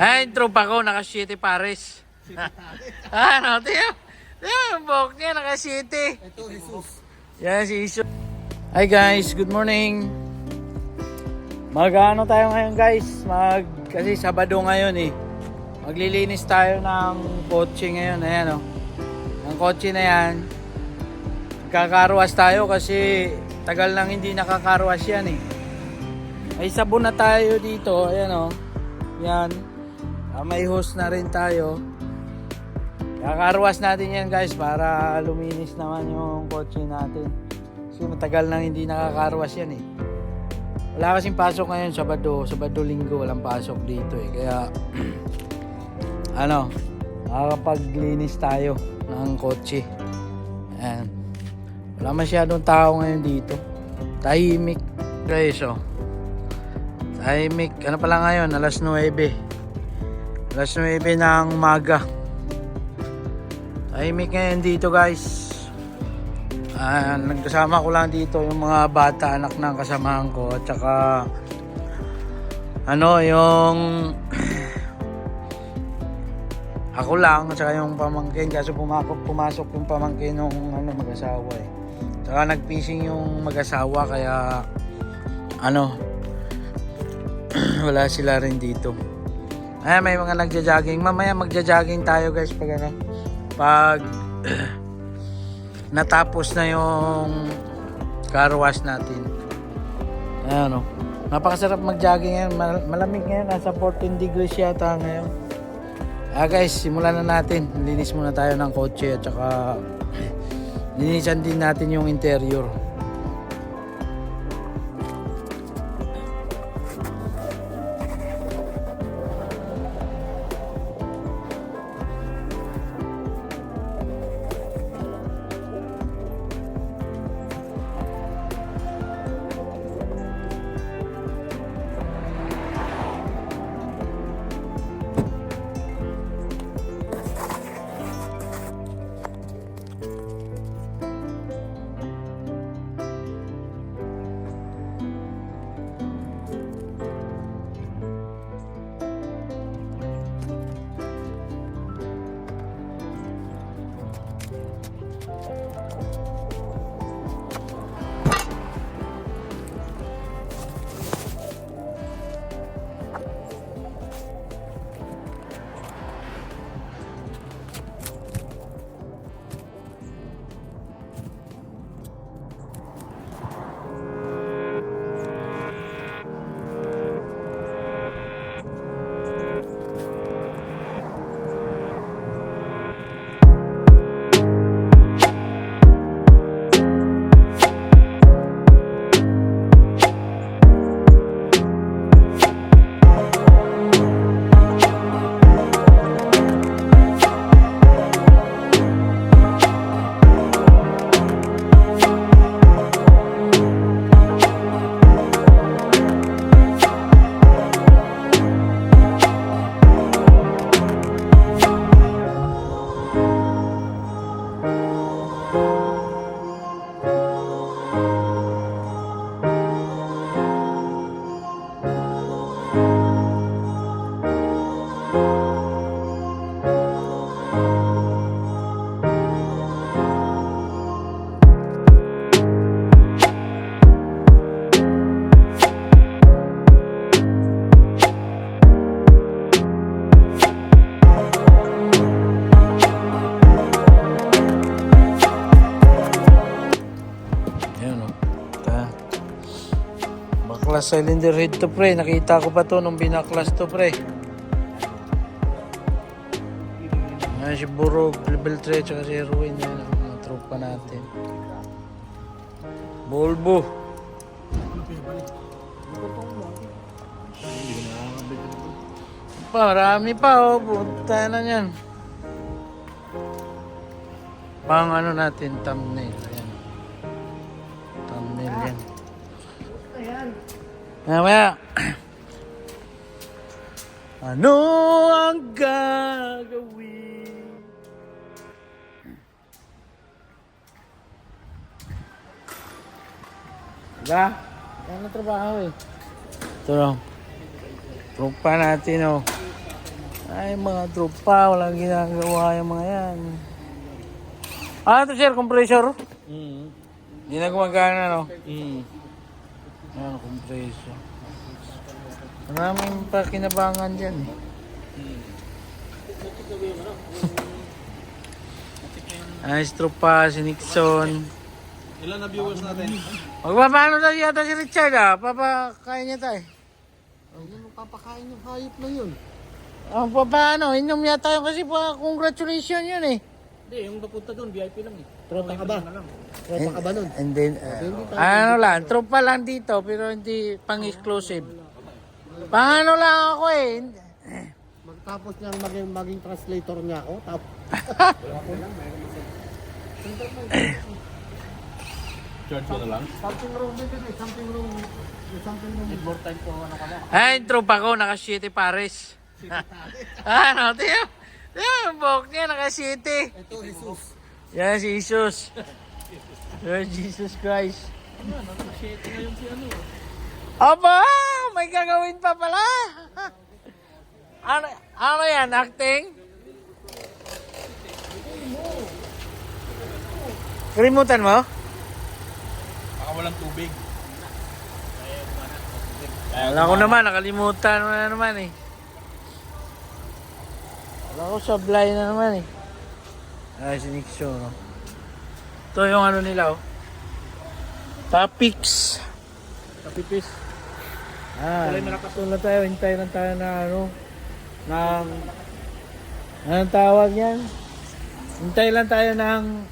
Ay, yung tropa ko, naka-shitty pares. ano, tiyo? Tiyo, yung buhok niya, naka-shitty. Ito, Jesus. Yan, si Iso. Hi guys, good morning. Mag-ano tayo ngayon guys? Mag, kasi Sabado ngayon eh. Maglilinis tayo ng kotse ngayon. Ayan o. Ang kotse na yan. Kakaruwas tayo kasi tagal nang hindi nakakaruwas yan eh. May sabon na tayo dito. Ayan o. Yan. Ah, may hose na rin tayo. Kakaruwas natin yan guys para luminis naman yung kotse natin. Kasi matagal nang hindi nakakaruwas yan eh. Wala kasing pasok ngayon Sabado, Sabado linggo walang pasok dito eh. Kaya ano, makakapaglinis tayo ng kotse. Ayan. Wala masyadong tao ngayon dito. Tahimik guys oh. Tahimik. Ano pala ngayon? Alas 9. Alas 9 ng maga. Tahimik ngayon dito guys. Ah, nagkasama ko lang dito yung mga bata anak ng kasamahan ko at saka ano yung ako lang at saka yung pamangkin kasi pumasok pumasok yung pamangkin ng ano mag-asawa eh. Saka nag-fishing yung mag-asawa kaya ano wala sila rin dito. Ay, may mga nagja-jogging. Mamaya magja-jogging tayo guys pag ano pag natapos na yung car wash natin. Ayan o. Napakasarap mag-jogging ngayon. Mal- Malamig ngayon. Nasa 14 degrees yata ngayon. Ah guys, simulan na natin. Linis muna tayo ng kotse at saka linisan din natin yung interior. Cylinder head to pre. Nakita ko pa to nung binaklas to pre. Ayan si Burog, level 3, tsaka si Erwin. Yan ang tropa natin. Volvo. Pa, marami pa oh. Punta na yan. Pang ano natin, thumbnail. Ayan. Mamaya. ano ang gagawin? Diba? Yan ang trabaho eh. Ito lang. Tropa natin oh. Ay, mga tropa, walang ginagawa yung mga yan. Ah, ito sir, compressor. Mm. Hindi na gumagana, no? Mm. Ayan, compressor. Maraming pa kinabangan dyan, eh. Nice tropa, si Nixon. Ilan na viewers natin? Magpapaano daw yata si Richard, ah? Papakain niya tayo. Ano papakain yung hayop na yun? Ah, paano? Inom yata yun kasi pa congratulations yun, eh. Hindi, yung napunta doon, VIP lang eh. Tropa ka ba? Tropa ka ba nun? And then, uh, ano lang, tropa lang dito, pero hindi pang-exclusive. Paano lang ako eh. Magtapos niyang maging, maging translator niya ako, tap. Charge mo na lang? Something wrong with it, eh. something wrong. Something wrong. Need more time po, ano ka ba? Ay, tropa ko, naka 7 pares. ano, tiyo? Tiyo, yung buhok niya, naka 7. Ito, Jesus. Yan, si Jesus. Lord Jesus Christ. Aba, may gagawin pa pala. ano, ano yan, acting? Kalimutan mo? Baka walang tubig. Wala ko naman, nakalimutan mo na naman eh. Wala ko sablay na naman eh. Ay, si Nixon. No? Ito yung ano nila oh. Topics. Kapipis. Ah, ito na tayo, hintay lang tayo na ano, ng, anong tawag yan? Hintay lang tayo ng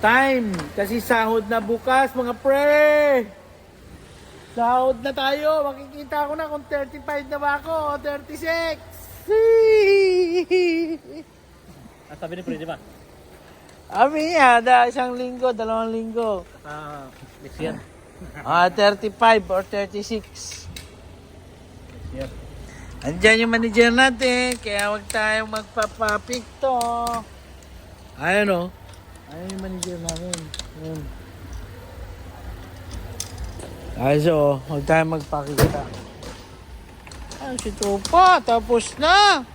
time. Kasi sahod na bukas, mga pre! Sahod na tayo. Makikita ko na kung 35 na ba ako o 36. At sabi ni Freddy ba? Abi niya, da isang linggo, dalawang linggo. Ah, next year. Ah, 35 or 36. Yep. Andyan yung manager natin, kaya wag tayong magpapapikto. Ayun o. Ayun yung manager namin. Ayun. Ay, so, wag tayong magpakita. Ay, si Tropa, tapos na.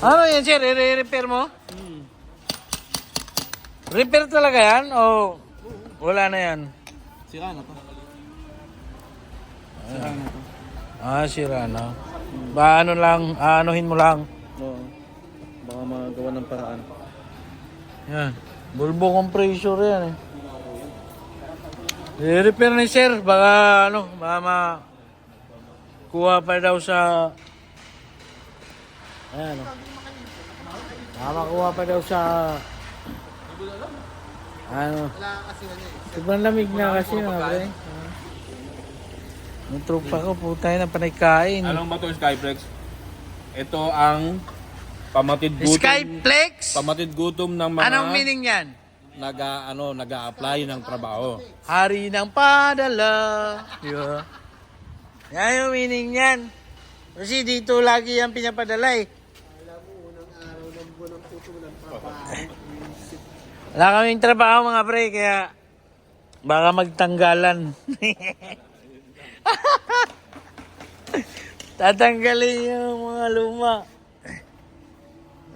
Ano yan, sir? I-repair mo? Repair talaga yan? O wala na yan? Sira na to. Ah, sira na. Ba ano lang, anuhin mo lang. Oo. Baka magawa ng paraan. Yan. Bulbo compressor yan eh. I-repair ni sir, baka ano, baka ma kuha pa daw sa Ayan o. Baka makuha pa daw sa ano. Sobrang lamig na kasi mga pre. Yung trupa ko, putay na panay kain. Anong ba to Skyflex? Ito ang pamatid gutom. Skyplex? Pamatid gutom ng mga Anong meaning yan? naga ano naga-apply ng trabaho. Hari ng padala. Di ba? Yan yung meaning niyan. Kasi dito lagi yan pinapadala eh. Wala kaming trabaho mga pre, kaya baka magtanggalan. Tatanggalin yung mga luma.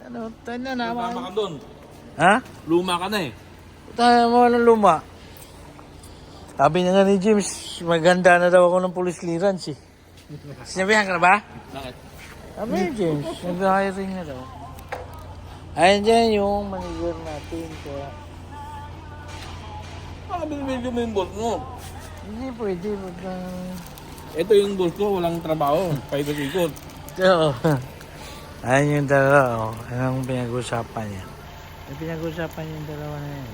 Ano, tayo na Luma naman. ka doon. Ha? Luma ka na eh. Tayo mo ng luma. Sabi na nga ni James, maganda na daw ako ng police clearance eh. Sinabihan ka na ba? Bakit? Sabi ni James, nag-hiring na daw. Ayun dyan yung manager natin. Kaya Baka binibigyan mo yung boss mo. hindi pwede. Uh, Ito yung boss ko, walang trabaho. Paikot-ikot. so, ayun yung dalawa. Oh. Anong pinag-usapan niya? May pinag-usapan yung dalawa na yan.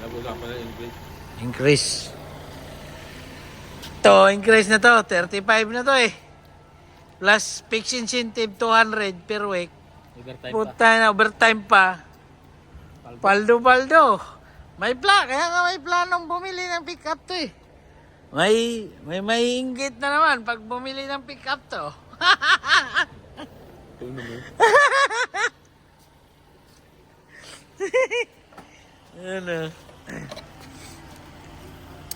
Nag-usapan na English. Increase. To, increase na to. 35 na to eh. Plus fixed incentive 200 per week. Overtime pa. Puta na, overtime pa. Paldo-paldo. May pla, kaya nga may planong bumili ng pick-up to eh. May, may may inggit na naman pag bumili ng pick-up to. Ito naman. ano?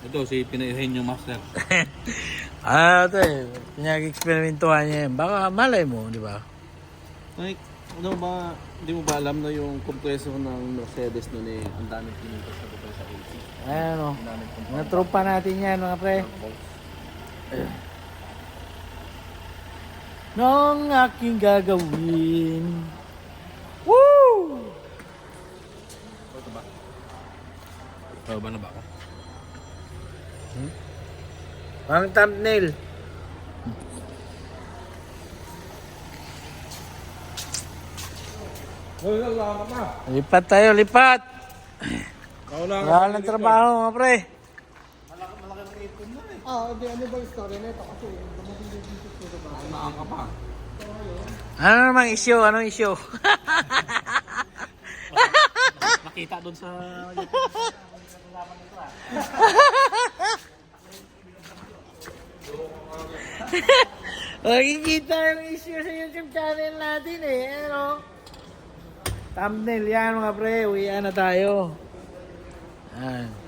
Ito, si Pinahenyo Master. Ah, ito eh. Pinag-experimentuhan niya yan. Baka malay mo, di ba? Like, ano ba, hindi mo ba alam na yung compressor ng Mercedes nun eh, ang daming pinitas na bukay sa AC. Ayan o. Ang pong Mga tropa natin yan, mga pre. Nung aking gagawin. Woo! Ikaw ba na ba ako? Ang thumbnail. Wala, wala ka pa. Lipat tayo, lipat. Wala Wala ng trabaho, mga pre. Ah, hindi, ano ba yung story nito? Kasi dumating din dito sa diba? Naan ka pa. Ano namang issue? Anong issue? Nakita doon sa... Makikita yung issue sa YouTube channel natin eh. Ano? Thumbnail yan mga pre. Uwian na tayo. Yan.